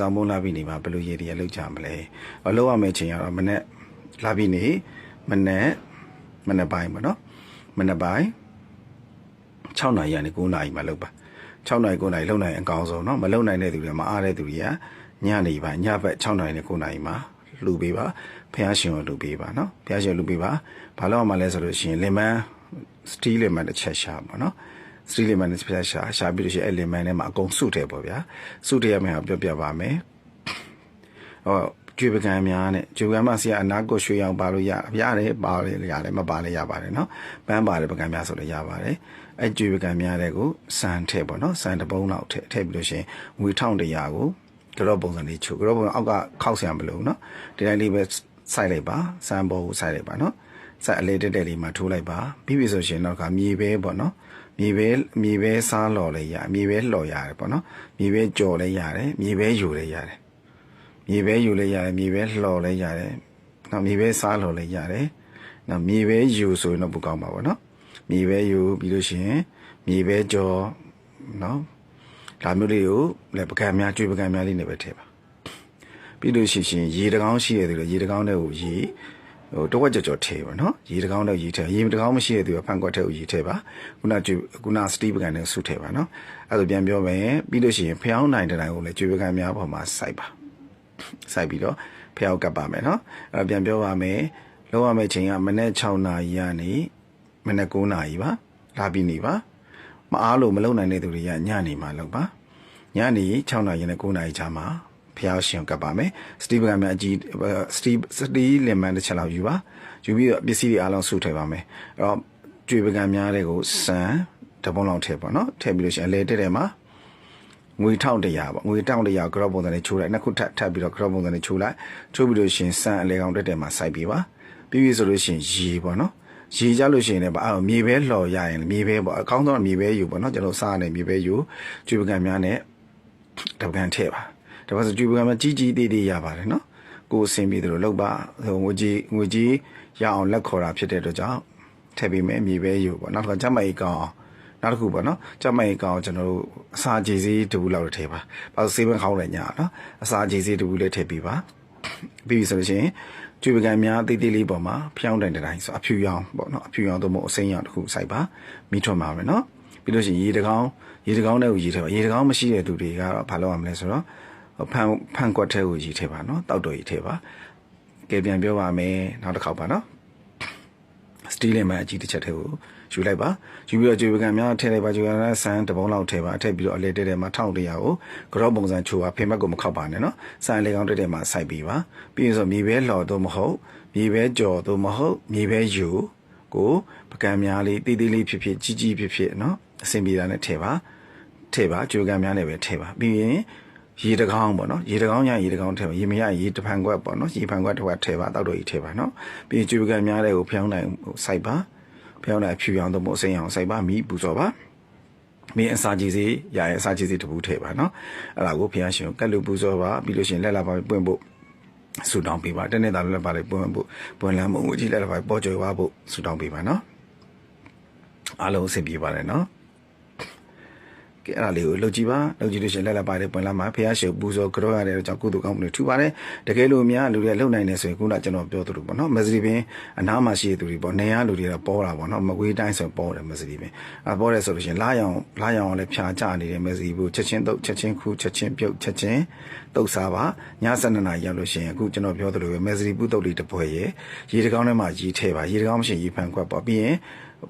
ဆောင်းမုံလာပြီနေမှာဘယ်လိုရည်ရည်လောက်ကြမလဲအလောက်ရမယ့်ချိန်ကတော့မနေ့လာပြီနေမနေ့မနေ့ပိုင်းပေါ့နော်မနေ့ပိုင်း6နာရီကနေ9နာရီမှလောက်ပါ6နာရီ9နာရီလောက်နိုင်အကောင်းဆုံးနော်မလောက်နိုင်တဲ့သူတွေမအားတဲ့သူတွေကညနေပိုင်းညဘက်6နာရီနဲ့9နာရီမှာလှူပေးပါဖះရှင်ကိုလှူပေးပါနော်ဖះရှင်လှူပေးပါဘာလို့မှလဲဆိုလို့ရှိရင်လင်မန်းစတီးလင်မန်းတစ်ချက်ရှာပါနော် 3 element နဲ့ပြန်ရှာရှာပြီးလို့ရှိရင် element ထဲမှာအကုန်စုထည့်ပေါ့ဗျာစုထည့်ရမယ့်ဟာပြောပြပါမယ်ဟောကျွေပကံများနဲ့ကျွေပကံမှာဆရာအနာကိုရွှေအောင်ပါလို့ရရတယ်ပါလေရတယ်မပါလေရပါတယ်เนาะပန်းပါတယ်ပကံများဆိုလည်းရပါတယ်အဲ့ကျွေပကံများတဲ့ကိုစံထည့်ပေါ့เนาะစံတစ်ပုံးလောက်ထည့်ထည့်ပြီးလို့ရှိရင်ငွေ1100ကိုကြောပုံစံလေးချုပ်ကြောပုံအောက်ကခောက်ဆံမလို့เนาะဒီတိုင်းလေးပဲစိုက်လိုက်ပါစံပုံကိုစိုက်လိုက်ပါเนาะစိုက်အလေးတက်တက်လေးမှာထိုးလိုက်ပါပြီးပြီဆိုရှင်တော့ကမြေပဲပေါ့เนาะ မြေပဲမြေပဲစားလော်လည်းရမြေပဲလှော်ရတယ်ပေါ့နော်မြေပဲကြော်လည်းရတယ်မြေပဲယူလည်းရတယ်မြေပဲယူလည်းရတယ်မြေပဲလှော်လည်းရတယ်နောက်မြေပဲစားလော်လည်းရတယ်နောက်မြေပဲယူဆိုရင်တော့ပိုကောင်းပါပေါ့နော်မြေပဲယူပြီးလို့ရှိရင်မြေပဲကြော်နော်ဒါမျိုးလေးကိုလည်းပကံများကျွေးပကံများလေးနဲ့ပဲထည့်ပါပြီးလို့ရှိရင်ရေတကောင်းရှိရတယ်လို့ရေတကောင်းတဲ့ကိုရေ ဟိုတဝက်ကြော်ကြော်ထည့်ပါနော်ရေတကောင်းတော့ရေထည့်ရေတကောင်းမရှိတဲ့သူကဖန်ကွက်ထည့်ကိုရေထည့်ပါခုနခုနစတီးပကံနဲ့ဆုထည့်ပါနော်အဲ့ဒါပြန်ပြောမယ်ပြီးလို့ရှိရင်ဖျောင်းနိုင်တဲ့တိုင်းကိုလည်းကျွေးပကံများပေါ်မှာစိုက်ပါစိုက်ပြီးတော့ဖျောင်းကပ်ပါမယ်နော်အဲ့ဒါပြန်ပြောပါမယ်လောက်ရမယ့်ချိန်ကမနေ့6နာရီကနေမနေ့9နာရီပါလာပြီးနေပါမအားလို့မလုံနိုင်တဲ့သူတွေကညနေမှာလုပ်ပါညနေ6နာရီနဲ့9နာရီချာမှာ ဖျားရှင်ကိုကပ်ပါမယ်စတီးပကံများအကြီးစတီးစတီးလင်မန်တစ်ချက်လောက်ယူပါယူပြီးတော့ပစ္စည်းတွေအားလုံးစုထည့်ပါမယ်အဲ့တော့ကျွေပကံများတွေကိုစံတပုံးလောက်ထည့်ပါနော်ထည့်ပြီးလို့ရှိရင်အလဲတက်တယ်မှာငွေ1100ပေါ့ငွေ1100ကရော့ပုံစံနဲ့ချိုးလိုက်နှစ်ခုထပ်ထပ်ပြီးတော့ကရော့ပုံစံနဲ့ချိုးလိုက်ချိုးပြီးလို့ရှင်စံအလဲကောင်တက်တယ်မှာစိုက်ပြီးပါပြီးပြီဆိုလို့ရှင်ရေပေါ့နော်ရေကြလို့ရှိရင်လည်းဗာမြေပဲလှော်ရရင်မြေပဲပေါ့အကောင်းဆုံးမြေပဲယူပေါ့နော်ကျွန်တော်စားနေမြေပဲယူကျွေပကံများနဲ့တပကံထည့်ပါ တပတ်ဆိုကျွေးပကံများကြီးကြီးသေးသေးရပါတယ်နော်ကိုယ်အဆင်ပြေတယ်လို့လုပ်ပါဟိုငွေကြီးငွေကြီးရအောင်လက်ခေါ်တာဖြစ်တဲ့အတွက်ကြောင့်ထည့်ပေးမယ်မြေပဲယူပေါ့နောက်တစ်ခါကျမကြီးကောင်းအောင်နောက်တစ်ခုပေါ့နော်ကြက်မိုင်ကောင်ကျွန်တော်တို့အစာကြေးစည်းတဘူးလောက်ထည့်ပါ။ဘာလို့စေးဘန်းခေါင်းလဲညာနော်အစာကြေးစည်းတဘူးလေးထည့်ပြီးပါ။ပြီးပြီဆိုလို့ရှိရင်ကျွေးပကံများတိတိလေးပေါ်မှာဖျောင်းတိုင်တိုင်းဆိုအဖြူရောင်ပေါ့နော်အဖြူရောင်သို့မဟုတ်အစိမ်းရောင်တစ်ခုစိုက်ပါမိထွက်မှာပဲနော်။ပြီးလို့ရှိရင်ရေတကောင်းရေတကောင်းတဲ့ကိုရေထည့်ပါရေတကောင်းမရှိတဲ့သူတွေကတော့ဘာလုပ်ရမလဲဆိုတော့ ဖန်ဖန်ကွက်ထဲကိုရေထည့်ပါနော်တောက်တော်ရေထည့်ပါ။ကဲပြန်ပြောပါမယ်နောက်တစ်ခေါက်ပါနော်စတီးလင်မအကြီးတစ်ချက်ထဲကိုယူလိုက်ပါယူပြီးတော့ကြွေပကံများထည့်လိုက်ပါကြွေပကံနဲ့ဆန်တစ်ပုံးလောက်ထည့်ပါထည့်ပြီးတော့အလဲတက်တဲ့မှာ1100ကိုကြော့ပုံစံချိုးပါဖေမက်ကိုမခောက်ပါနဲ့နော်ဆန်လေကောင်းတက်တဲ့မှာစိုက်ပြီးပါပြီးရင်ဆိုမြေပဲလှော်တော့မဟုတ်မြေပဲကြော်တော့မဟုတ်မြေပဲယူကိုပကံများလေးတီးတီးလေးဖြစ်ဖြစ်ကြီးကြီးဖြစ်ဖြစ်နော်အဆင်ပြေတာနဲ့ထည့်ပါထည့်ပါကြွေပကံများနဲ့ပဲထည့်ပါပြီးရင် ရေတကောင်းပေါ့နော်ရေတကောင်းရရေတကောင်းထည့်ပါရေမရရေတဖန်ခွက်ပေါ့နော်ရေဖန်ခွက်တစ်ခွက်ထည့်ပါတောက်တော့ကြီးထည့်ပါနော်ပြီးရင်ကြွေပကံများတဲ့ကိုဖျောင်းနိုင်စိုက်ပါဖျောင်းတဲ့အဖြူရောင်တော့မဟုတ်အစိမ်းရောင်စိုက်ပါမိပူဇော်ပါမင်းအစာကြီးစီရရင်အစာကြီးစီတပူထည့်ပါနော်အဲ့ဒါကိုဖျားရှင်ကက်လူပူဇော်ပါပြီးလို့ရှိရင်လက်လာပါပွင့်ဖို့ဆူတောင်းပေးပါတနေ့တာလည်းပါလေပွင့်ဖို့ပွင့်လမ်းမုံကြီးလက်လာပါပေါ်ကျော်ပါဖို့ဆူတောင်းပေးပါနော်အားလုံးအဆင်ပြေပါတယ်နော် ကဲအဲ့ဒါလေးကိုလှုပ်ကြည့်ပါလှုပ်ကြည့်လို့ရှိရင်လက်လက်ပါတယ်ပွင့်လာမှာဖះရှုပ်ပူဇော်ကြောရတဲ့ကြောင့်ကုသိုလ်ကောင်းမှုတွေထူပါတယ်တကယ်လို့များလူတွေလှုပ်နိုင်နေဆိုရင်ခုနကကျွန်တော်ပြောသလိုပေါ့နော်မစရီပင်အနားမှာရှိတဲ့သူတွေပေါ့နေရလူတွေတော့ပေါ်တာပေါ့နော်မကွေးတိုင်းဆိုပေါ်တယ်မစရီပင်အပေါ်တယ်ဆိုလို့ရှိရင်လာရောင်လာရောင်လည်းဖြာကျနေတယ်မစရီဘူးချက်ချင်းတုတ်ချက်ချင်းခူးချက်ချင်းပြုတ်ချက်ချင်းတုတ်စားပါည7နာရီရောက်လို့ရှိရင်အခုကျွန်တော်ပြောသလိုပဲမစရီဘူးတုတ်လေးတစ်ပွဲရရေတကောင်းထဲမှာရေထည့်ပါရေတကောင်းမရှိရင်ရေဖန်ခွက်ပေါ့ပြီးရင်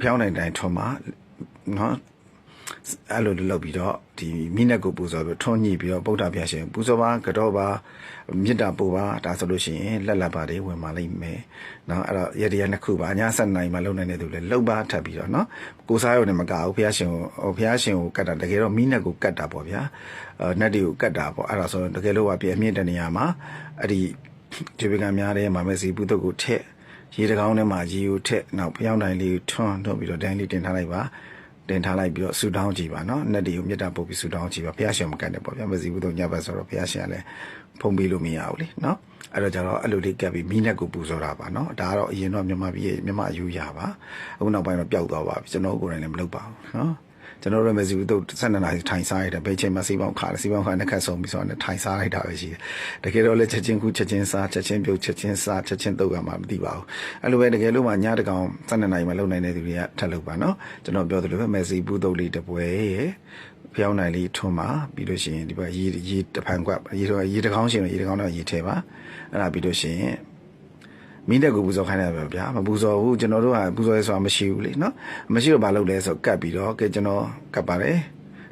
ဖျောင်းနိုင်တိုင်းထွန်းပါနော် အဲ့လိုလုပ်ပြီးတော့ဒီမိနက်ကိုပူဇော်ပြီးထွန်းညှိပြီးတော့ဗုဒ္ဓဘုရားရှင်ပူဇော်ပါကတော့ပါမေတ္တာပို့ပါဒါဆိုလို့ရှိရင်လက်လက်ပါတွေဝင်ပါလိမ့်မယ်เนาะအဲ့တော့ရတရားနှစ်ခုပါအညာဆက်နိုင်မှလုံနိုင်တဲ့သူလည်းလှုပ်ပါထပ်ပြီးတော့เนาะကိုစားရုံနဲ့မကဘူးဘုရားရှင်ကိုဟိုဘုရားရှင်ကိုကတ်တာတကယ်တော့မိနက်ကိုကတ်တာပေါ့ဗျာအဲနတ်တွေကိုကတ်တာပေါ့အဲ့ဒါဆိုတကယ်လို့ကပြည့်အမြင့်တဲ့နေရာမှာအဲ့ဒီဒီပကံများတဲ့မာမစီပုဒ်ကိုထက်ရေတကောင်းထဲမှာရေကိုထက်နောက်ဖျောင်းတိုင်းလေးကိုထွန်းထုတ်ပြီးတော့ဒိုင်းလေးတင်ထားလိုက်ပါ တင်ထားလိုက်ပြီးတော့ဆူတောင်းကြည့်ပါနော်နတ်တွေကိုမြတ်တာပုတ်ပြီးဆူတောင်းကြည့်ပါဘုရားရှင်မကတ်နဲ့ပေါ့ဗျာမစီဘူးတော့ညဘက်ဆိုတော့ဘုရားရှင်ကလည်းဖုံးပြီးလို့မရဘူးလေနော်အဲ့တော့ကျတော့အဲ့လိုလေးကပ်ပြီးမိနက်ကိုပူဇော်တာပါနော်ဒါကတော့အရင်တော့မြန်မာပြည်ရဲ့မြန်မာအယူရပါအခုနောက်ပိုင်းတော့ပျောက်သွားပါပြီကျွန်တော်ကိုယ်တိုင်လည်းမလုပ်ပါဘူးနော် ကျွန်တော်တို့မယ်စီဘူးတော့12နာရီထိုင်စားရတယ်ဘယ်ချိန်မှစီပေါင်းခါတယ်စီပေါင်းခါနဲ့ခက်ဆုံးပြီးဆိုတော့ထိုင်စားလိုက်တာပဲရှိတယ်တကယ်တော့လည်းချက်ချင်းခုချက်ချင်းစားချက်ချင်းပြုတ်ချက်ချင်းစားချက်ချင်းတုတ်ရမှာမသိပါဘူးအဲ့လိုပဲတကယ်လို့မှညတကောင်12နာရီမှလုံနိုင်တဲ့သူတွေကထပ်လုပ်ပါနော်ကျွန်တော်ပြောသလိုပဲမယ်စီဘူးတုတ်လေးတစ်ပွဲရဲ့ဖျောင်းနိုင်လေးထွန်းပါပြီးလို့ရှိရင်ဒီဘက်ရေရေတဖန်ကွက်ရေတော့ရေတကောင်းရှင်ရေတကောင်းတော့ရေထဲပါအဲ့ဒါပြီးလို့ရှိရင် မင်းတက်ကိုပူဇော်ခိုင်းတယ်ဗျာမပူဇော်ဘူးကျွန်တော်တို့ကပူဇော်ရဲဆိုတာမရှိဘူးလေနော်မရှိတော့ဘာလုပ်လဲဆိုကတ်ပြီးတော့ကဲကျွန်တော်ကတ်ပါတယ်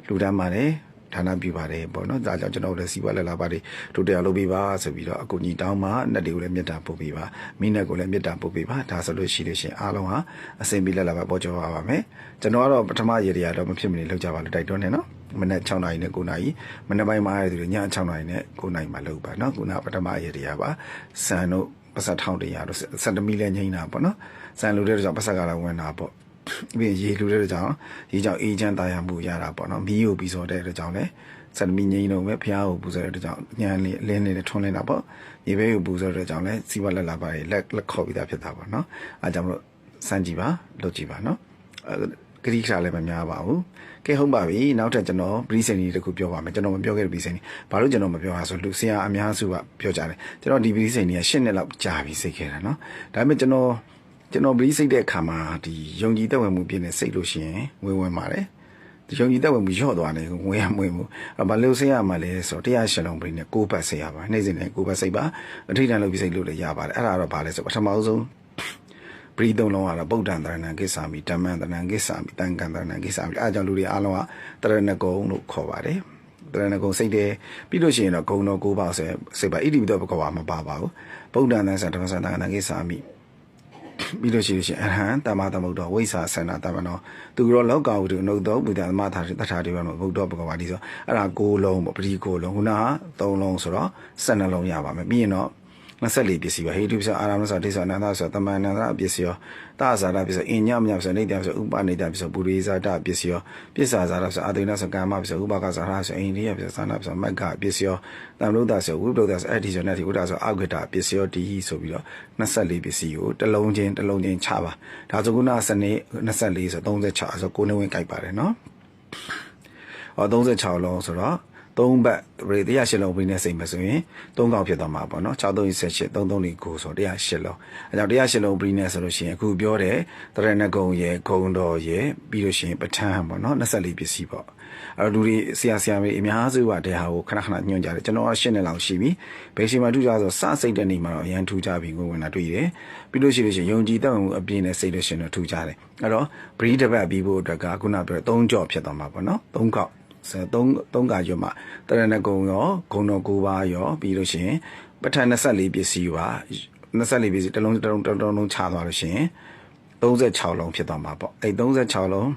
လူတန်းပါတယ်ဌာနပြုပါတယ်ပေါ့နော်ဒါကြောင့်ကျွန်တော်တို့လည်းစီးပွားလက်လာပါတယ်တို့တရားလုပ်ပေးပါဆိုပြီးတော့အကူညီတောင်းမှနှက်တွေကိုလည်းမေတ္တာပို့ပေးပါမိနဲ့ကိုလည်းမေတ္တာပို့ပေးပါဒါဆိုလို့ရှိလို့ရှိရင်အားလုံးဟာအစဉ်ပြေလက်လာပါပေါ်ကြောပါပါမယ်ကျွန်တော်ကတော့ပထမရေတရာတော့မဖြစ်မနေလောက်ကြပါလို့တိုက်တွန်းနေနော်မနက်6နာရီနဲ့9နာရီမနက်ပိုင်းမှာရတဲ့သူည6နာရီနဲ့9နာရီမှာလုပ်ပါနော်ခုနပထမရေတရာပါစံတို့ ပတ်ဆက်ထောင်းတရားတို့စက်တမီလဲငိမ့်တာပေါ့နော်စံလူတဲ့ကြောင့်ပတ်ဆက်ကလာဝင်တာပေါ့ပြီးရေလူတဲ့ကြောင့်ရေကြောင့်အေးချမ်းတာယာမှုရတာပေါ့နော်မီးကိုပြီးစောတဲ့ကြောင့်လဲစက်တမီငိမ့်တော့ပဲဖျားကိုပူဇော်တဲ့ကြောင့်ညံလေးလင်းလေးထွန်းလင်းတာပေါ့ရေဘဲကိုပူဇော်တဲ့ကြောင့်လဲစီဝလက်လာပါလေလက်လက်ခေါ်ပြီးသားဖြစ်တာပေါ့နော်အဲကြောင့်မလို့စမ်းကြည့်ပါလုပ်ကြည့်ပါနော် ဂရိခါလည်းမများပါဘူးကဲဟုတ်ပါပြီနောက်ထပ်ကျွန်တော်ဘရီစင်ကြီးတခုပြောပါမယ်ကျွန်တော်မပြောခဲ့တဲ့ဘရီစင်ကြီးဘာလို့ကျွန်တော်မပြောတာဆိုလူဆရာအများစုကပြောကြတယ်ကျွန်တော်ဒီဘရီစင်ကြီးက၈နှစ်လောက်ကြာပြီစိတ်ခဲ့တာเนาะဒါပေမဲ့ကျွန်တော်ကျွန်တော်ဘရီစိတ်တဲ့အခါမှာဒီယုံကြည်သက်ဝင်မှုပြည့်နေစိတ်လို့ရှိရင်ဝင်ဝင်ပါတယ်ဒီယုံကြည်သက်ဝင်မှုညော့သွားတယ်ဝင်ရမဝင်ဘူးအဘာလို့ဆေးရမှာလဲဆိုတော့တရားရှလုံးဘရီနဲ့ကိုးပတ်ဆေးရပါနေ့စဉ်နဲ့ကိုးပတ်စိတ်ပါအထိတ်တန်လုပ်ပြီးစိတ်လို့လည်းရပါတယ်အဲ့ဒါတော့ဘာလဲဆိုပထမဆုံး ပရိသုံးလုံးကတော့ဗုဒ္ဓံတရဏံကိစ္ဆာမိဓမ္မံတရဏံကိစ္ဆာမိတန်ကံတရဏံကိစ္ဆာမိအဲအကြောင်းလူတွေအားလုံးကတရဏဂုံလို့ခေါ်ပါတယ်တရဏဂုံစိတ်တယ်ပြီးလို့ရှိရင်တော့ဂုံတော်ကိုးပါဆိုစိတ်ပါဣတိပိတော့ဘကဝါမပါပါဘူးဗုဒ္ဓံသံသဓမ္မသံတန်ကံကိစ္ဆာမိပြီးလို့ရှိလို့ရှိရင်အဟံတမသမုဒ္ဒောဝိဆာဆန္ဒတမနောသူရောလောကဝတ္ထုနှုတ်သောဘုဒ္ဓသမထာတထာတိဘနောဘုဒ္ဓဘဂဝါဒီဆိုအဲ့ဒါ၉လုံးပေါ့ပရိကိုလုံးခုနက၃လုံးဆိုတော့၁၂လုံးရပါမယ်ပြီးရင်တော့ 24ပစ္စည်းပါဟေတုပစ္စအာရမသဒိသအနန္တဆိုတမန်နန္တပစ္စည်းရောတသဇာတပစ္စည်းအညမညပစ္စည်းနေတပစ္စည်းဥပနေတပစ္စည်းပုရိဇာတပစ္စည်းရောပစ္ဆာဇာတပစ္စည်းအာတိနဆိုကာမပစ္စည်းဥပကဇာတဆိုအိန္ဒိယပစ္စည်းသာနာပစ္စည်းမက္ခပစ္စည်းရောတမ္လုဒဆိုဝိပ္ပဒဆိုအဲ့ဒီဆိုနဲ့ဒီဥဒဆိုအောက်ကတပစ္စည်းရောဒီဆိုပြီးတော့24ပစ္စည်းကိုတစ်လုံးချင်းတစ်လုံးချင်းချပါဒါဆိုခုနစနေ24ဆို36ဆိုကိုနေဝင်ကြိုက်ပါတယ်နော်ဟော36လုံးဆိုတော့ 3ဘတ်ပရိ108လုံးပြီးနေစိတ်မဆိုရင်3កောက်ဖြစ်သွားမှာပေါ့နော်6 3 18 3 3 9ဆို108လုံးအဲကြောင့်108လုံးပြီးနေဆိုလို့ရှိရင်အခုပြောတဲ့တရဏဂုံရဲ့ဂုံတော်ရဲ့ပြီးလို့ရှိရင်ပဋ္ဌာန်းပေါ့နော်24ပစ္စည်းပေါ့အဲ့တော့လူတွေဆရာဆရာမေးအများစုကတရားကိုခဏခဏညွှန်ကြတယ်ကျွန်တော်က8နှစ်လောက်ရှိပြီဘယ်ချိန်မှထူးကြဆိုစစိတ်တဲ့နေမှာတော့အရန်ထူးကြပြီကိုဝင်လာတွေ့တယ်ပြီးလို့ရှိလို့ရှိရင်ယုံကြည်တဲ့မှုအပြင်းနဲ့စိတ်လို့ရှိရင်တော့ထူးကြတယ်အဲ့တော့ဘရီးတပတ်ပြီးဖို့အတွက်ကခုနပြော3ကြော့ဖြစ်သွားမှာပေါ့နော်3កောက်ဆိုတော့ 3 3ကရွတ်မှာတရဏဂုံရောဂုံတော်9ပါးရောပြီးလို့ရှိရင်ပဋ္ဌာန်း24ပစ္စည်းပါ24ပစ္စည်းတစ်လုံးတစ်လုံးတစ်လုံးလုံးခြားသွားလို့ရှိရင်36လုံးဖြစ်သွားမှာပေါ့အဲ့36လုံး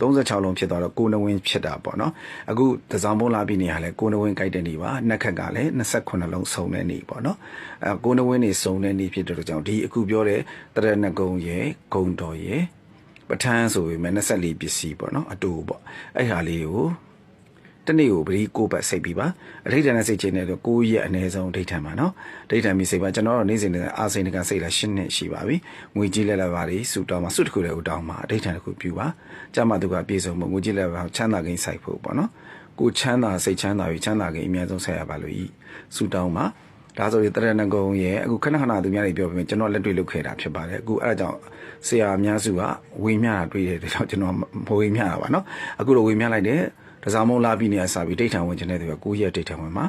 36လုံးဖြစ်သွားတော့ကိုနဝင်းဖြစ်တာပေါ့နော်အခုသဇောင်းပုံးလာပြီးနေရလဲကိုနဝင်းကြိုက်တဲ့နေပါနှက်ခက်ကလည်း28လုံးစုံတဲ့နေပေါ့နော်အဲကိုနဝင်းနေစုံတဲ့နေဖြစ်တဲ့ကြောင့်ဒီအခုပြောတဲ့တရဏဂုံရဲ့ဂုံတော်ရဲ့ ပဋ္ဌာန်းဆိုပေမဲ့24ပစ္စည်းပေါ့နော်အတူပေါ့အဲ့ဟာလေးကိုတနေ့ကိုပရိကိုပတ်စိတ်ပြီးပါအဋိဌာန်နဲ့စိတ်ချင်းနဲ့တော့9ရက်အနည်းဆုံးအဋိဌာန်ပါနော်အဋိဌာန်ပြီးစိတ်ပါကျွန်တော်တို့နေ့စဉ်နဲ့အာစိန်တကစိတ်လာ10နှစ်ရှိပါပြီငွေကြီးလက်လက်ပါလေးစုတောင်းမှာစုတစ်ခုလည်းဦးတောင်းမှာအဋိဌာန်တစ်ခုပြုပါကြမှာသူကပြေဆုံးဖို့ငွေကြီးလက်ပါချမ်းသာကိန်းစိုက်ဖို့ပေါ့နော်ကိုချမ်းသာစိတ်ချမ်းသာပြီးချမ်းသာကိန်းအများဆုံးဆက်ရပါလို့ဤစုတောင်းမှာ ဒါဆိုရင်တရဏဂုံရဲ့အခုခဏခဏသူများတွေပြောပြီးကျွန်တော်လက်တွေ့လုပ်ခဲ့တာဖြစ်ပါတယ်အခုအဲ့ဒါကြောင့်ဆရာအများစုကဝေမျှတာတွေ့တဲ့ဒါကြောင့်ကျွန်တော်မဝေမျှတာပါနော်အခုတော့ဝေမျှလိုက်တယ်တစားမုံလာပြီးနေရစာပြီးဒိဋ္ဌံဝင်ခြင်းတဲ့သူက9ရက်ဒိဋ္ဌံဝင်မှာ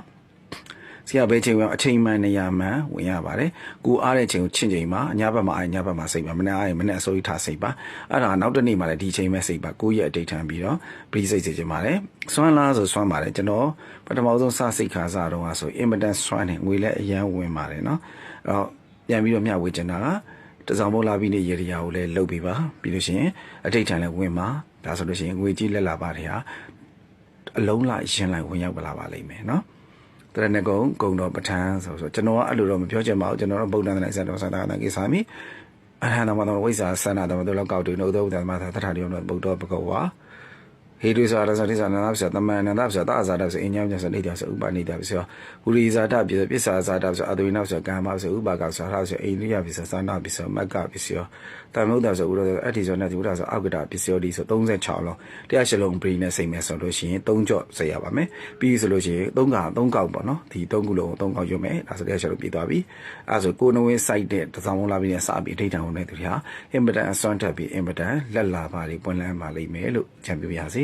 ဆရာဘဲချိန်ဝင်အချိန်မှန်နေရာမှန်ဝင်ရပါတယ်ကိုအားတဲ့ချိန်ကိုချင့်ချိန်မှာညဘက်မှာအားညဘက်မှာစိတ်ပါမနေ့အားရင်မနေ့အစိုးရထားစိတ်ပါအဲ့ဒါနောက်တစ်နေ့မှလည်းဒီချိန်မဲ့စိတ်ပါ9ရက်အတိတ်ထန်ပြီးတော့ဘီစိတ်စေချင်ပါတယ်စွမ်းလားဆိုစွမ်းပါတယ်ကျွန်တော်ပထမဆုံးစစိတ်ခါစားတော့ဆိုအင်မတန်စွမ်းတယ်ငွေလည်းအရန်ဝင်ပါတယ်နော်အဲ့တော့ပြန်ပြီးတော့မျှဝေချင်တာကတစောင်းမိုးလာပြီးနေရေရာကိုလည်းလှုပ်ပေးပါပြီးလို့ရှိရင်အတိတ်ထန်လည်းဝင်ပါဒါဆိုလို့ရှိရင်ငွေကြီးလက်လာပါတယ်ဟာအလုံးလိုက်ရှင်းလိုက်ဝင်ရောက်လာပါလိမ့်မယ်နော်တ ရဏဂုံဂုံတော်ပဋ္ဌာန်းဆိုဆိုကျွန်တော်ကအဲ့လိုတော့မပြောချင်ပါဘူးကျွန်တော်တော့ဗုဒ္ဓနာစံတော်စံတာနာကိသာမိအဟံသမတော်ဝိဇ္ဇာဆန္ဒတော်တို့လောက်ကောက်တူနှုတ်သောဥဒ္ဓမသာတထာတိယောဗုဒ္ဓဘဂဝါ ဟေတုဇာရဇာတိဇာနန္ဒပစ္စယတမန်နန္ဒပစ္စယသာဇာတပစ္စယအញ្ញံပစ္စယနေတပစ္စယဥပနိတပစ္စယဝိရိဇာတပစ္စယပစ္စာဇာတပစ္စယအတုိနပစ္စယကမ္မပစ္စယဥပါကပစ္စယဟာပစ္စယအိန္ဒိယပစ္စယသာနာပစ္စယမက္ကပစ္စယတမုဒ္ဒပစ္စယဥရဇအတ္တိဇောနတိဥရဇအောက်ကတာပစ္စယဒီဆို36လုံးတရားရှလုံးပရိနဲ့စိတ်မဲ့ဆိုလို့ရှိရင်3ကြော့ဆက်ရပါမယ်ပြီးဆိုလို့ရှိရင်3က3ကောက်ပေါ့နော်ဒီ3ခုလုံးကို3ကောက်ရွတ်မယ်ဒါဆိုတရားရှလုံးပြည့်သွားပြီအဲဆိုကိုနဝင်း site တဲ့တစ်စောင်းလုံးလာပြီးနဲ့စပြီးအဋ္ဌာန်ဝင်တဲ့သူတွေဟာအင်မတန်အစွမ်းတက်ပြီးအင်မတန်လက်လာပါတွေပွင့်လန်းပါလိမ့်မယ်လို့ကြံပြပါရစေ